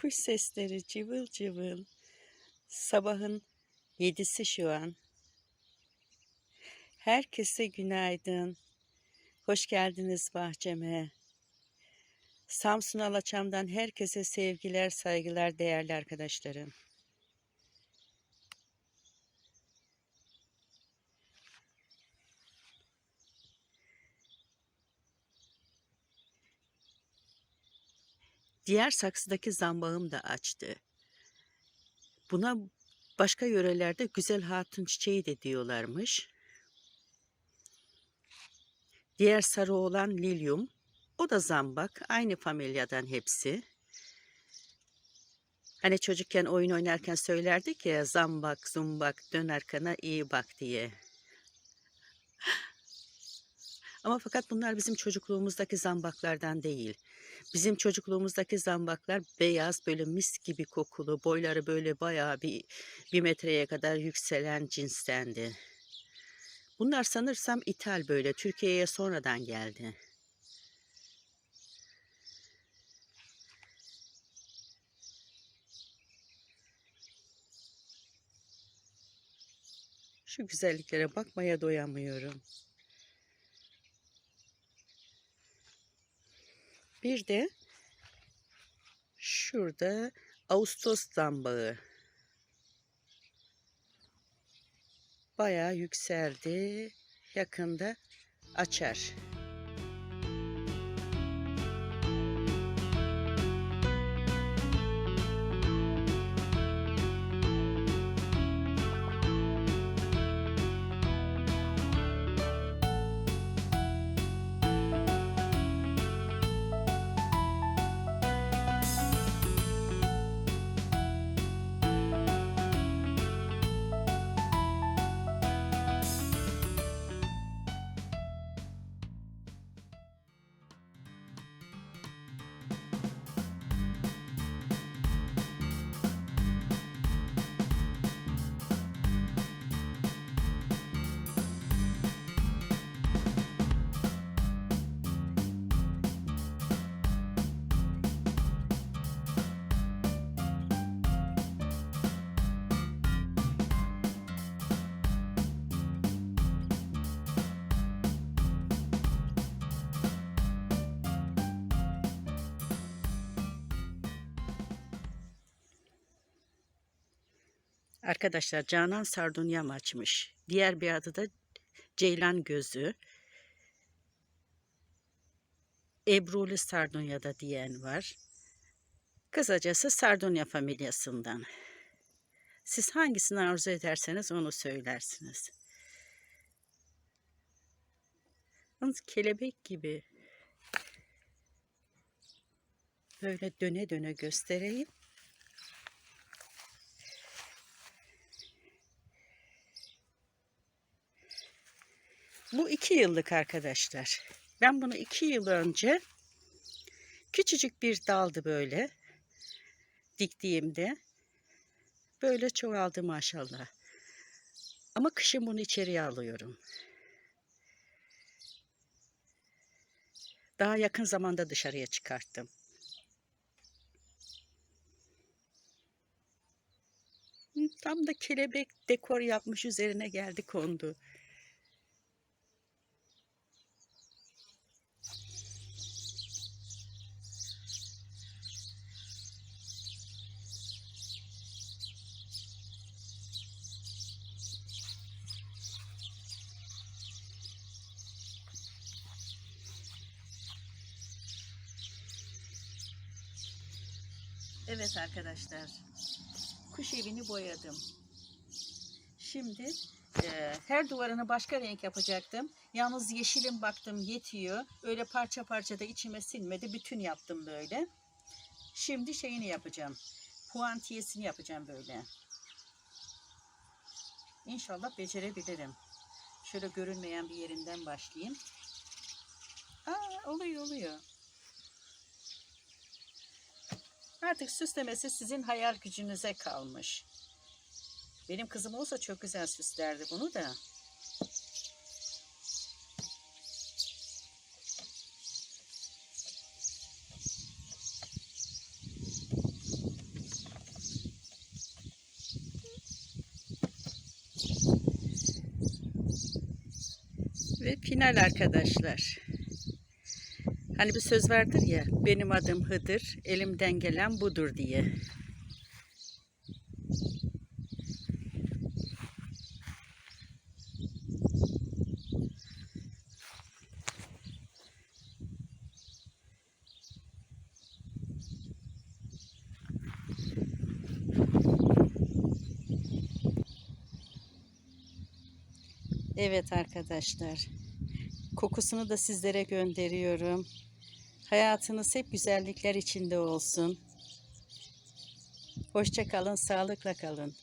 Kuş sesleri cıvıl cıvıl. Sabahın yedisi şu an. Herkese günaydın. Hoş geldiniz bahçeme. Samsun Alaçam'dan herkese sevgiler, saygılar değerli arkadaşlarım. Diğer saksıdaki zambağım da açtı. Buna başka yörelerde güzel hatun çiçeği de diyorlarmış. Diğer sarı olan lilyum. O da zambak. Aynı familyadan hepsi. Hani çocukken oyun oynarken söylerdik ya zambak, zumbak, dön arkana iyi bak diye. Ama fakat bunlar bizim çocukluğumuzdaki zambaklardan değil. Bizim çocukluğumuzdaki zambaklar beyaz böyle mis gibi kokulu, boyları böyle bayağı bir, bir metreye kadar yükselen cinstendi. Bunlar sanırsam ithal böyle, Türkiye'ye sonradan geldi. Şu güzelliklere bakmaya doyamıyorum. Bir de şurada Ağustos zambağı. Bayağı yükseldi. Yakında açar. Arkadaşlar Canan Sardunyam açmış. Diğer bir adı da Ceylan Gözü. Ebruli Sardunya da diyen var. Kısacası Sardunya familyasından. Siz hangisini arzu ederseniz onu söylersiniz. Yalnız kelebek gibi böyle döne döne göstereyim. Bu iki yıllık arkadaşlar. Ben bunu iki yıl önce küçücük bir daldı böyle diktiğimde. Böyle çoğaldı maşallah. Ama kışın bunu içeriye alıyorum. Daha yakın zamanda dışarıya çıkarttım. Tam da kelebek dekor yapmış üzerine geldi kondu. Evet arkadaşlar. Kuş evini boyadım. Şimdi e, her duvarını başka renk yapacaktım. Yalnız yeşilim baktım yetiyor. Öyle parça parça da içime sinmedi. Bütün yaptım böyle. Şimdi şeyini yapacağım. Puantiyesini yapacağım böyle. İnşallah becerebilirim. Şöyle görünmeyen bir yerinden başlayayım. Aa, oluyor oluyor. Artık süslemesi sizin hayal gücünüze kalmış. Benim kızım olsa çok güzel süslerdi bunu da. Ve final arkadaşlar. Hani bir söz vardır ya, benim adım Hıdır, elimden gelen budur diye. Evet arkadaşlar. Kokusunu da sizlere gönderiyorum. Hayatınız hep güzellikler içinde olsun. Hoşça kalın, sağlıkla kalın.